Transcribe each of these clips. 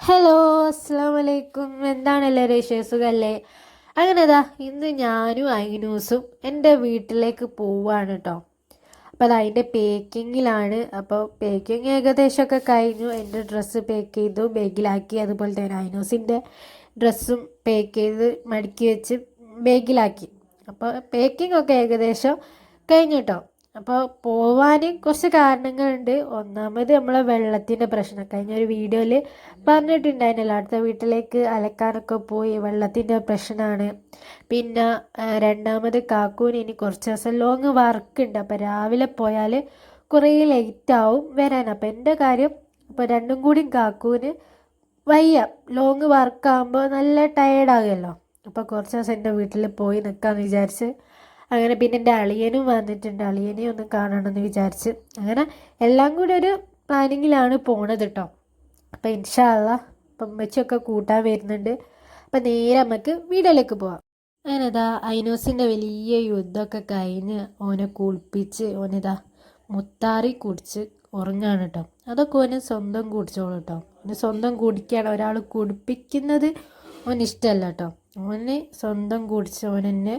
Hello അസ്സാം വലൈക്കും എന്താണ് എല്ലാവരും വിശേഷമല്ലേ അങ്ങനെ ഇതാ ഇന്ന് ഞാനും ഐനൂസും എന്റെ വീട്ടിലേക്ക് പോവാണ് കേട്ടോ അപ്പോൾ അത് അതിന്റെ പേക്കിങ്ങിലാണ്. അപ്പോൾ പേക്കിങ് ഏകദേശമൊക്കെ കഴിഞ്ഞു. എന്റെ ഡ്രസ്സ് പേക്ക് ചെയ്തു ബാഗിലാക്കി. അതുപോലെ തന്നെ ഐനൂസിന്റെ ഡ്രസ്സും പേക്ക് ചെയ്ത് മടക്കി വെച്ച് ബാഗിലാക്കി. അപ്പോൾ പേക്കിംഗ് ഒക്കെ ഏകദേശം കഴിഞ്ഞു കേട്ടോ അപ്പോൾ പോവാൻ കുറച്ച് കാരണങ്ങളുണ്ട്. ഒന്നാമത് നമ്മളെ വെള്ളത്തിന്റെ പ്രശ്നം. കഴിഞ്ഞ ഒരു വീഡിയോയിൽ പറഞ്ഞിട്ടുണ്ടായിരുന്നല്ലോ അടുത്ത വീട്ടിലേക്ക് അലക്കാനൊക്കെ പോയി വെള്ളത്തിന്റെ പ്രശ്നമാണ് പിന്നെ രണ്ടാമത് കാക്കൂന് ഇനി കുറച്ച് ദിവസം ലോങ് വർക്ക് ഉണ്ട്. അപ്പോൾ രാവിലെ പോയാൽ കുറേ ലേറ്റ് ആവും വരാൻ. അപ്പോൾ എന്റെ കാര്യം അപ്പോൾ രണ്ടും കൂടി കാക്കൂന് വയ്യ. ലോങ് വർക്കാകുമ്പോൾ നല്ല ടയേർഡ് ടയേർഡാകുമല്ലോ അപ്പോൾ കുറച്ച് ദിവസം എന്റെ വീട്ടിൽ പോയി നിൽക്കാമെന്ന് വിചാരിച്ച് അങ്ങനെ പിന്നെ എന്റെ അളിയനും വന്നിട്ടുണ്ട്. അളിയനെ ഒന്ന് കാണണമെന്ന് വിചാരിച്ച്. അങ്ങനെ എല്ലാം കൂടി ഒരു പ്ലാനിങ്ങിലാണ് പോണത് കേട്ടോ അപ്പോൾ ഇൻഷാല്ല അപ്പം ഉമ്മച്ചൊക്കെ കൂട്ടാൻ വരുന്നുണ്ട്. അപ്പം നേരെ നമുക്ക് വീടിലേക്ക് പോവാം. അങ്ങനെതാ ഐനോസിന്റെ വലിയ യുദ്ധമൊക്കെ കഴിഞ്ഞ് ഓനെ കുളിപ്പിച്ച് ഓനിതാ മുത്താറി കുടിച്ച് ഉറങ്ങാണ് കേട്ടോ അതൊക്കെ ഓന് സ്വന്തം കുടിച്ചോളൂ കേട്ടോ ഓന് സ്വന്തം കുടിക്കുകയാണ് ഒരാൾ കുടിപ്പിക്കുന്നത് ഓന് ഇഷ്ടമല്ല കേട്ടോ ഓന് സ്വന്തം കുടിച്ച് ഓനെന്നെ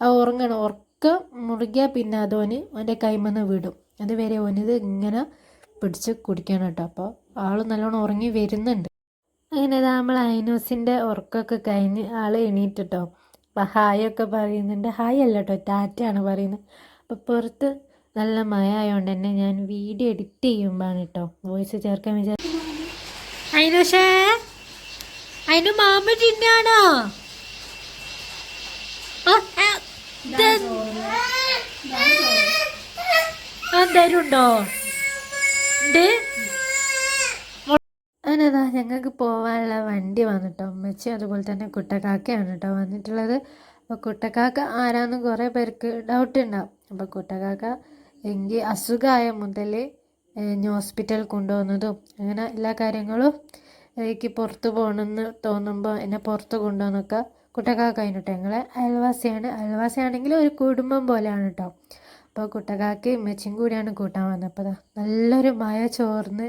ആ ഉറങ്ങണം. ഉറക്കം മുറുകിയാൽ പിന്നെ അതോന് അവന്റെ കൈമന്ന് വിടും. അതുവരെ ഓനിത് ഇങ്ങനെ പിടിച്ച് കുടിക്കണം കേട്ടോ. അപ്പോൾ ആൾ നല്ലോണം ഉറങ്ങി വരുന്നുണ്ട്. അങ്ങനെ നമ്മൾ ഐനൂസിന്റെ ഉറക്കമൊക്കെ കഴിഞ്ഞ് ആൾ എണീറ്റ് കേട്ടോ അപ്പം ഹായ് ഒക്കെ പറയുന്നുണ്ട്. ഹായ് അല്ല കേട്ടോ ടാറ്റയാണ് പറയുന്നത്. അപ്പോൾ പുറത്ത് നല്ല മഴ ആയതുകൊണ്ട് തന്നെ ഞാൻ വീഡിയോ എഡിറ്റ് ചെയ്യുമ്പോഴാണ് കേട്ടോ വോയിസ് ചേർക്കാൻ വിചാരിച്ചു. ഐനൂഷേ അതിന് മാമ ചിന്നാണോ ഉണ്ടോ. ഉണ്ട് ഞങ്ങൾക്ക് പോകാനുള്ള വണ്ടി വന്നിട്ടോ. അമ്മച്ചി അതുപോലെ തന്നെ കുട്ടക്കാക്കയാണ് കേട്ടോ വന്നിട്ടുള്ളത്. അപ്പോൾ കുട്ടക്കാക്ക ആരാന്ന് കുറേ പേർക്ക് ഡൗട്ട് ഉണ്ടാവും. അപ്പോൾ കുട്ടക്കാക്ക എനിക്ക് അസുഖമായ മുതൽ ഹോസ്പിറ്റൽ കൊണ്ടുപോകുന്നതും അങ്ങനെ എല്ലാ കാര്യങ്ങളും എനിക്ക് പുറത്ത് പോകണമെന്ന് തോന്നുമ്പോൾ എന്നെ പുറത്ത് കൊണ്ടുപോകുന്നൊക്കെ കുട്ടക്കാക്ക കഴിഞ്ഞിട്ടോ ഞങ്ങളെ അയൽവാസിയാണ്. അയൽവാസിയാണെങ്കിൽ ഒരു കുടുംബം പോലെയാണ് കേട്ടോ അപ്പോൾ കുട്ടക്കാക്കയും മെച്ചും കൂടിയാണ് കൂട്ടാൻ വന്നത്. അപ്പോൾ നല്ലൊരു മഴ ചോർന്ന്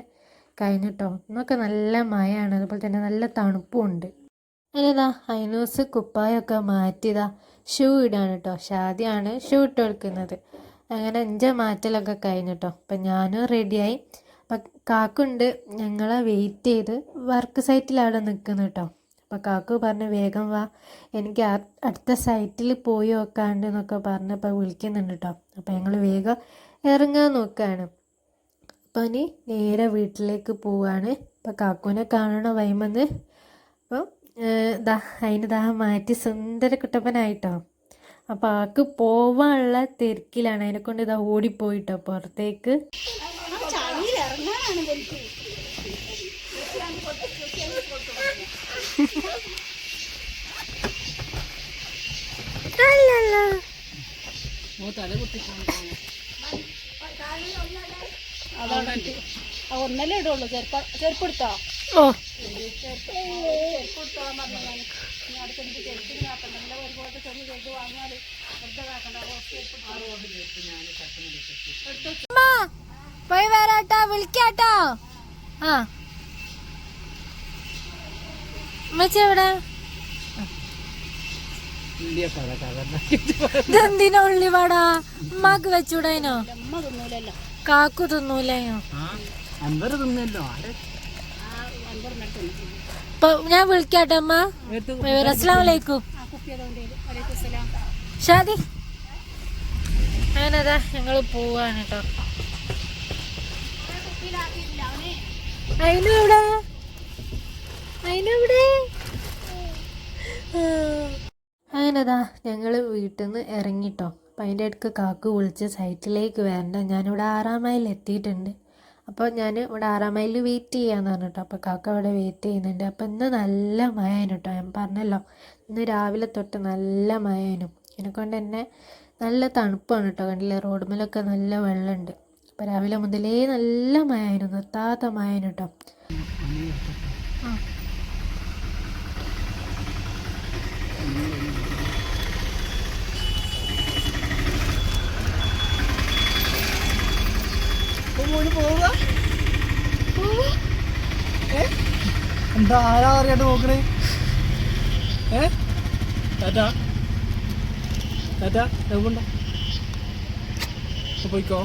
കഴിഞ്ഞിട്ടോ ഇന്നൊക്കെ നല്ല മഴയാണ്. അതുപോലെ തന്നെ നല്ല തണുപ്പും ഉണ്ട്. അങ്ങനെതാ ഐനൂസ് കുപ്പായൊക്കെ മാറ്റിയതാ ഷൂ ഇടാണ് കേട്ടോ ഷാദിയാണ് ഷൂ ഇട്ട് കൊടുക്കുന്നത്. അങ്ങനെ എന്റെ മാറ്റലൊക്കെ കഴിഞ്ഞിട്ടോ അപ്പം ഞാനും റെഡിയായി അപ്പം കാക്കുണ്ട്. ഞങ്ങളെ വെയിറ്റ് ചെയ്ത് വർക്ക് അവിടെ നിൽക്കുന്നു കേട്ടോ അപ്പം കാക്കു പറഞ്ഞ് വേഗം വാ. എനിക്ക് അടുത്ത സൈറ്റിൽ പോയി നോക്കാണ്ട് എന്നൊക്കെ പറഞ്ഞപ്പോൾ വിളിക്കുന്നുണ്ട് കേട്ടോ അപ്പം ഞങ്ങൾ വേഗം ഇറങ്ങാൻ നോക്കുകയാണ് അപ്പോൾ ഇനി നേരെ വീട്ടിലേക്ക് പോവുകയാണ് അപ്പോൾ കാക്കുവിനെ കാണണ വൈമെന്ന് അപ്പോൾ ദാ അതിന് ദാ മാറ്റി സുന്ദര കുട്ടപ്പനായിട്ടോ. അപ്പോൾ ആക്ക് പോവാനുള്ള തിരക്കിലാണ്. അതിനെ കൊണ്ട് ഇതാ ഓടിപ്പോയിട്ടോ പുറത്തേക്ക്. അല്ലല്ല ഒന്നല്ലേ ഇടുള്ളൂ. ചെരുപ്പ ചെരുപ്പെടുത്തോ പോയി വരാട്ടോ. വിളിക്കാട്ടോ. ആ. ഉമ്മച്ചി എവിടെ? ഇതെന്തിനാ ഉള്ളിവാടാ ഉമ്മാക്ക് വെച്ചൂടായിനോ കാക്കു തിന്നൂലോ ഞാൻ വിളിക്കാട്ടെ അമ്മ. അസ്സലാമു അലൈക്കും. ആ കുപ്പി അതുകൊണ്ട് വലൈക്കും സലാം ഷാദി അങ്ങനെതാ ഞങ്ങൾ പോവാണ് കേട്ടോ അതിനും എവിടെ അതിനും എവിടെ അങ്ങനെതാ ഞങ്ങൾ വീട്ടിൽ നിന്ന് ഇറങ്ങിട്ടോ. അപ്പം അതിന്റെ അടുക്ക് കാക്ക് വിളിച്ച് സൈറ്റിലേക്ക് വരണ്ട. ഞാനിവിടെ ആറാം മൈൽ എത്തിയിട്ടുണ്ട്. അപ്പോൾ ഞാൻ ഇവിടെ ആറാം മൈൽ വെയിറ്റ് ചെയ്യാമെന്ന് പറഞ്ഞിട്ടോ. അപ്പോൾ കാക്ക അവിടെ വെയിറ്റ് ചെയ്യുന്നുണ്ട്. അപ്പോൾ ഇന്ന് നല്ല മഴയാണ് കേട്ടോ ഞാൻ പറഞ്ഞല്ലോ ഇന്ന് രാവിലെ തൊട്ട് നല്ല മഴയാണ് എന്നെക്കൊണ്ട് തന്നെ നല്ല തണുപ്പാണ് കേട്ടോ കണ്ടില്ലേ റോഡുമേലൊക്കെ നല്ല വെള്ളമുണ്ട് അപ്പോൾ രാവിലെ മുതലേ നല്ല മഴയായിരുന്നു. നിർത്താത്ത മഴയാണ് കേട്ടോ ആ എന്താ ആരാ അറിയാണ്ട് നോക്കണേ? ഏ? ടാറ്റാ. ടാറ്റാ എവിടെ പോയിക്കോ?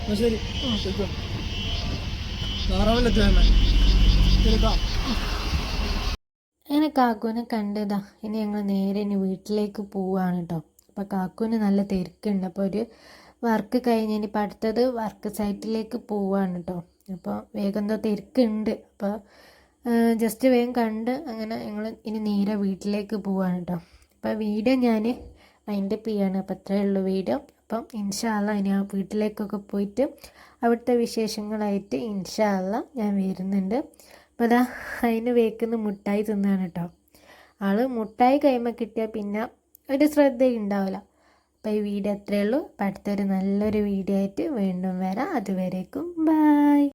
എന്നാ ശരി. പോയിക്കോ. നാറാവിലെത്തി വേണ്ട ശരിക്കാം അങ്ങനെ കാക്കുവിനെ കണ്ടതാ. ഇനി ഞങ്ങൾ നേരെ ഇനി വീട്ടിലേക്ക് പോവാണ് കേട്ടോ അപ്പോൾ കാക്കുവിന് നല്ല തിരക്കുണ്ട്. അപ്പോൾ ഒരു വർക്ക് കഴിഞ്ഞ് ഇനിയിപ്പോൾ അടുത്തത് വർക്ക് സൈറ്റിലേക്ക് പോവാണ് കേട്ടോ അപ്പോൾ വേഗം എന്തോ തിരക്കുണ്ട്. അപ്പോൾ ജസ്റ്റ് വേഗം കണ്ട് അങ്ങനെ ഞങ്ങൾ ഇനി നേരെ വീട്ടിലേക്ക് പോവാണ് കേട്ടോ അപ്പോൾ വീഡിയോ ഞാൻ വൈൻഡപ്പ് ചെയ്യാണ് അപ്പോൾ അത്രയേ ഉള്ളൂ വീഡിയോ. അപ്പം ഇൻഷാല്ല ഇനി ആ വീട്ടിലേക്കൊക്കെ പോയിട്ട് അവിടുത്തെ വിശേഷങ്ങളായിട്ട് ഇൻഷാല്ല ഞാൻ വരുന്നുണ്ട്. അപ്പോൾ അതാ അതിന് വേക്കുന്ന മുട്ടായി തിന്നാണ് കേട്ടോ ആൾ മുട്ടായി കൈമ കിട്ടിയാൽ പിന്നെ ഒരു ശ്രദ്ധയുണ്ടാവില്ല അപ്പോൾ ഈ വീഡിയോ അത്രയേ ഉള്ളൂ. അപ്പോൾ അടുത്തൊരു നല്ലൊരു വീഡിയോ ആയിട്ട് വീണ്ടും വരാം. അതുവരേക്കും ബൈ.